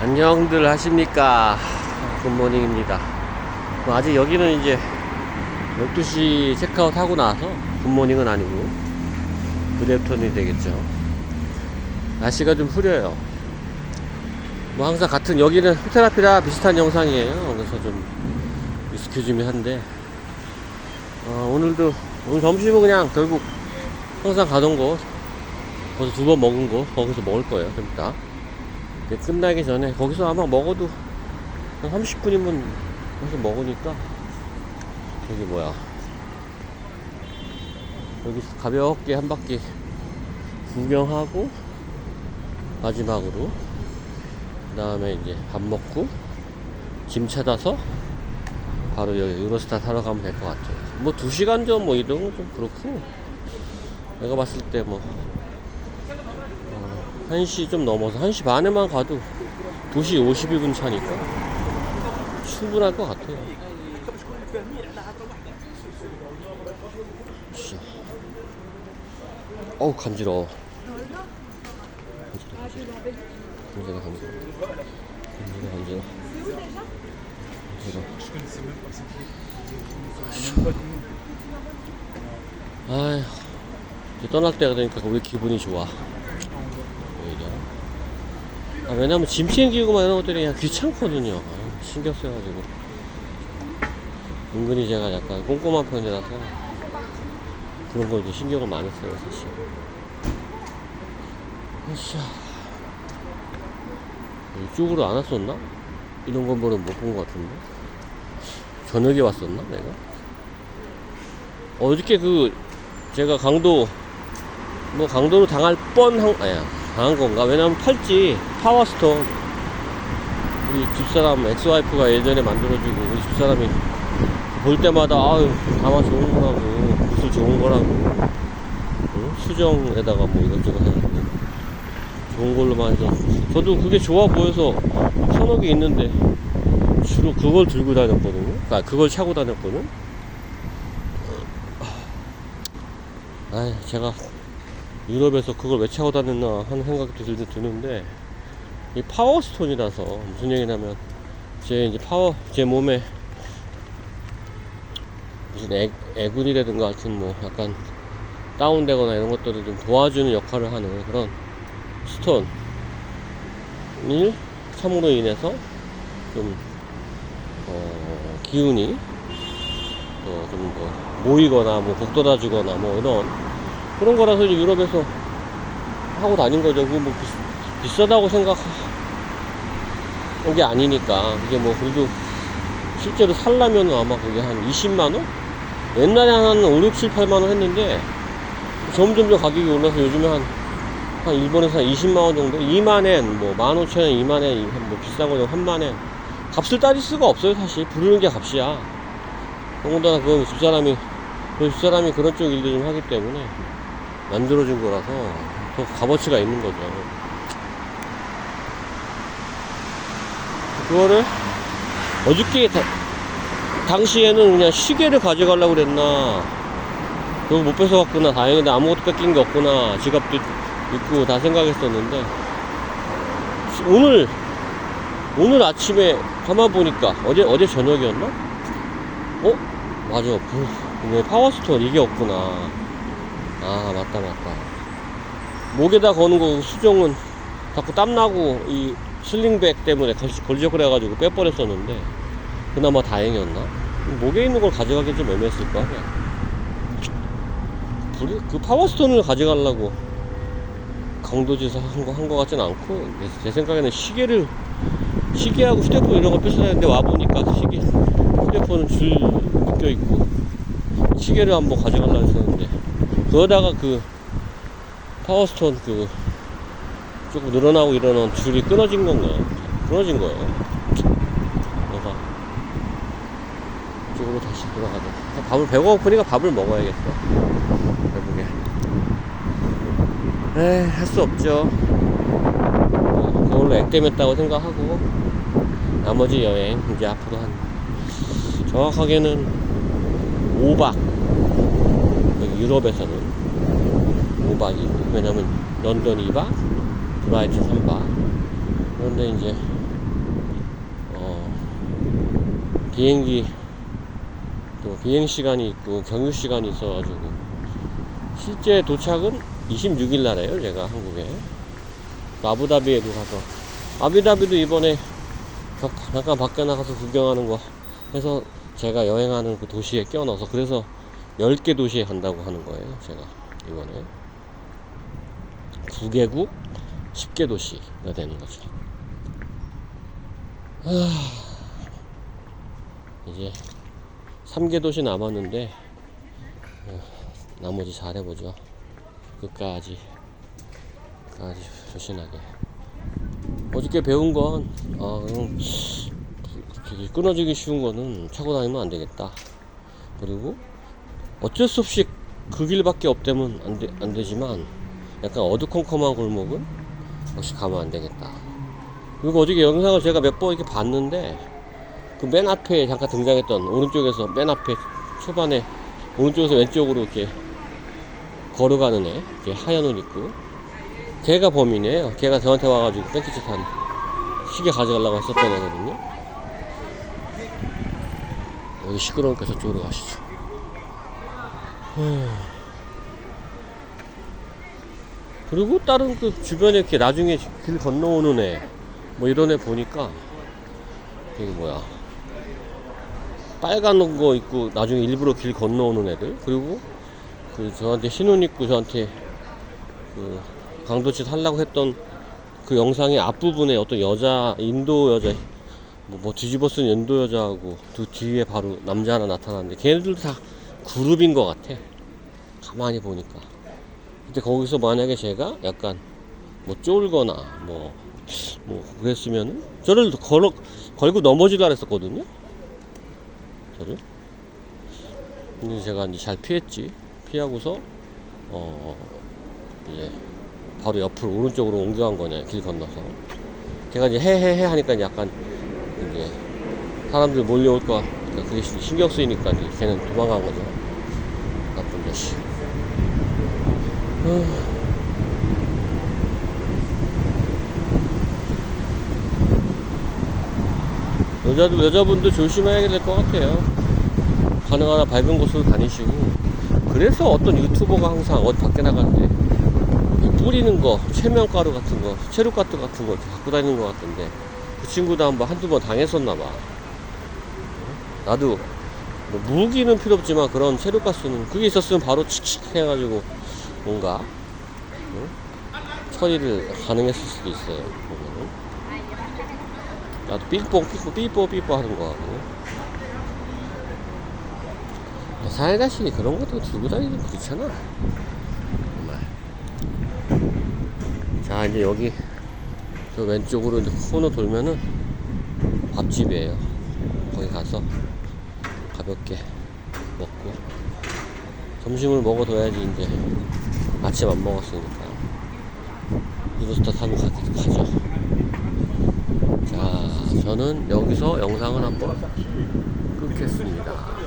안녕들 하십니까? 굿모닝입니다. 뭐 아직 여기는 이제 12시 체크아웃 하고 나서 굿모닝은 아니고 그랩턴이 되겠죠. 날씨가 좀 흐려요. 뭐 항상 같은 여기는 호텔 앞이라 비슷한 영상이에요. 그래서 좀 익스큐즈미 한데. 어, 오늘도 오늘 점심은 그냥 결국 항상 가던 거 거기서 두 번 먹은 거 거기서 먹을 거예요 좀 이따 끝나기 전에 거기서 아마 먹어도 한 30분이면 거기서 먹으니까 저기 뭐야. 여기서 가볍게 한 바퀴 구경하고 마지막으로 그 다음에 이제 밥 먹고 짐 찾아서 바로 여기 유로스타 타러 가면 될 것 같아요. 뭐 2시간 전 뭐 이동은 좀 그렇고 내가 봤을 때뭐 1시 좀 넘어서 1시 반에만 가도 2시 51분 차니까 충분할 것 같아요. 진짜. 어우 간지러워. 간지러워 간지러워. 간지러워 간지러워. 아휴 떠날 때가 되니까 우리 기분이 좋아. 아, 왜냐면 짐 챙기고 막 이런 것들이 그냥 귀찮거든요. 아, 신경 써가지고. 은근히 제가 약간 꼼꼼한 편이라서 그런 거 이제 신경을 많이 써요, 사실. 으쌰. 이쪽으로 안 왔었나? 이런 건물은 못본 것 같은데. 저녁에 왔었나, 내가? 어저께 그, 제가 강도, 뭐 강도로 당할 뻔 한, 아야, 당한 건가? 왜냐면 팔찌, 파워스톤. 우리 집사람, 엑스와이프가 예전에 만들어주고, 우리 집사람이 볼 때마다, 아유, 가마 좋은 거라고, 구슬 좋은 거라고, 응? 수정에다가 뭐 이것저것 해가지고, 좋은 걸로만 해서. 저도 그게 좋아 보여서 개 있는데, 주로 그걸 들고 다녔거든요. 그니까 그걸 차고 다녔거든. 아, 제가 유럽에서 그걸 왜 차고 다녔나 하는 생각도 들, 드는데 이 파워 스톤이라서 무슨 얘기냐면 제 이제 파워 제 몸에 무슨 애, 애군이라든가 하여튼 뭐 약간 다운되거나 이런 것들을 좀 도와주는 역할을 하는 그런 스톤이 참으로 인해서 좀 어, 기운이 어, 좀뭐 모이거나 뭐 북돋아주거나 뭐 이런 그런 거라서 이제 유럽에서 하고 다닌 거죠. 그거 뭐 비, 비싸다고 생각한 게 아니니까 그게 뭐 그래도 실제로 살려면 아마 그게 한 20만 원? 옛날에 한 5, 6, 7, 8만 원 했는데 점점 점 가격이 올라서 요즘에 한, 한 일본에서 한 20만 원 정도? 2만엔, 뭐 15,000원, 2만엔, 뭐 비싼 거는 3만엔. 값을 따질 수가 없어요, 사실. 부르는 게 값이야. 더군다나 그 집사람이, 그 집사람이 그런 쪽 일도 좀 하기 때문에 만들어준 거라서 더 값어치가 있는 거죠. 그거를 어저께 다- 당시에는 그냥 시계를 가져가려고 그랬나. 그거 못 뺏어갔구나. 다행이다. 아무것도 뺏긴 게 없구나. 지갑도 있고 다 생각했었는데. 시- 오늘 오늘 아침에 가만 보니까 어제 어제 저녁이었나? 어? 맞아. 그, 뭐 파워스톤 이게 없구나. 아 맞다 맞다. 목에다 거는 거 수정은 자꾸 땀나고 이 슬링백 때문에 걸- 걸적거려가지고 빼버렸었는데 그나마 다행이었나? 목에 있는 걸 가져가기 좀 애매했을 거야 불이- 그 파워스톤을 가져가려고 강도지에서 한 거, 한 거 같진 않고 내, 제 생각에는 시계를 시계하고 휴대폰 이런 거 뺏어야 되는데 와 보니까 시계 휴대폰은 줄 묶여 있고 시계를 한번 가져가려고 했었는데 그러다가 그 파워스톤 그 조금 늘어나고 이러는 줄이 끊어진 건가요? 끊어진 거예요. 그래서 이쪽으로 다시 돌아가자. 밥을 배고프니까 밥을 먹어야겠어. 결국에. 에이, 할수 없죠. 어, 그걸로 액땜했다고 생각하고 나머지 여행 이제 앞으로 한 정확하게는 5박 여기 유럽에서는 5박이 왜냐면 런던 2박 브라이트 3바. 그런데 이제 어 비행기 또 비행 시간이 있고 경유 시간이 있어가지고 실제 도착은 26일 날에요 제가 한국에. 그 아부다비에도 가서. 아부다비도 이번에 잠깐 밖에 나가서 구경하는 거 해서 제가 여행하는 그 도시에 껴넣어서 그래서 10개 도시에 간다고 하는 거예요 제가 이번에. 9개국 10개 도시가 되는 거죠. 하... 이제 3개 도시 남았는데 어, 나머지 잘해보죠. 끝까지 끝까지 조신하게. 어저께 배운 건 아, 되게 끊어지기 쉬운 거는 차고 다니면 안 되겠다. 그리고 어쩔 수 없이 그 길밖에 없다면 안, 되, 안 되지만 약간 어두컴컴한 골목은 역시 가면 안 되겠다 그리고 어저께 영상을 제가 몇 번 이렇게 봤는데 그 맨 앞에 잠깐 등장했던 오른쪽에서 맨 앞에 초반에 오른쪽에서 왼쪽으로 이렇게 걸어가는 애, 이렇게 하얀 옷 입고 걔가 범인이에요. 걔가 저한테 와가지고 뺑키치 탄 시계 가져가려고 했었던 애거든요. 여기 시끄러우니까 저쪽으로 가시죠. 후. 그리고 다른 그 주변에 이렇게 나중에 길 건너오는 애, 뭐 이런 애 보니까 이게 뭐야. 빨간 거 입고 나중에 일부러 길 건너오는 애들. 그리고 그 저한테 신혼 입고 저한테 그 강도짓 하려고 했던 그 영상의 앞부분에 어떤 여자 인도 여자 뭐, 뭐 뒤집어 쓴 인도 여자하고 그 뒤에 바로 남자 하나 나타났는데 걔네들도 다 그룹인 것 같아. 가만히 보니까 근데 거기서 만약에 제가 약간 뭐 쫄거나 뭐, 뭐 그랬으면은 저를 걸어, 걸고 넘어지려 했었거든요. 저를. 근데 제가 이제 잘 피했지. 피하고서 어 이제 바로 옆으로 오른쪽으로 옮겨간 거냐 길 건너서. 걔가 이제 해해해 하니까 약간 이제 사람들 몰려올 거 그러니까 그게 신경 쓰이니까 이제 걔는 도망간 거죠. 나쁜 자식. 후. 여자도 여자분도 조심해야 될 것 같아요. 가능한 한 밝은 곳으로 다니시고 그래서 어떤 유튜버가 항상 어디 밖에 이 뿌리는 거 체면가루 같은 거 체류가루 같은 거 갖고 다니는 것 같던데 그 친구도 한번 한두 번 당했었나 봐. 나도 뭐 무기는 필요 없지만 그런 체류가스는 그게 있었으면 바로 칙칙 해가지고 뭔가 응? 처리를 가능했을 수도 있어요. 보면은. 나도 삐뽀 삐뽀 삐뽀 삐뽀 하는 거 같고 살가시니 그런 것도 들고 다니기 그렇잖아 정말 자 이제 여기 저 왼쪽으로 이제 코너 돌면은 밥집이에요 거기 가서 가볍게 먹고 점심을 먹어둬야지 이제 아침 안 먹었으니까 유로스타 타고 가, 가죠 자, 저는 여기서 영상을 한번 끊겠습니다.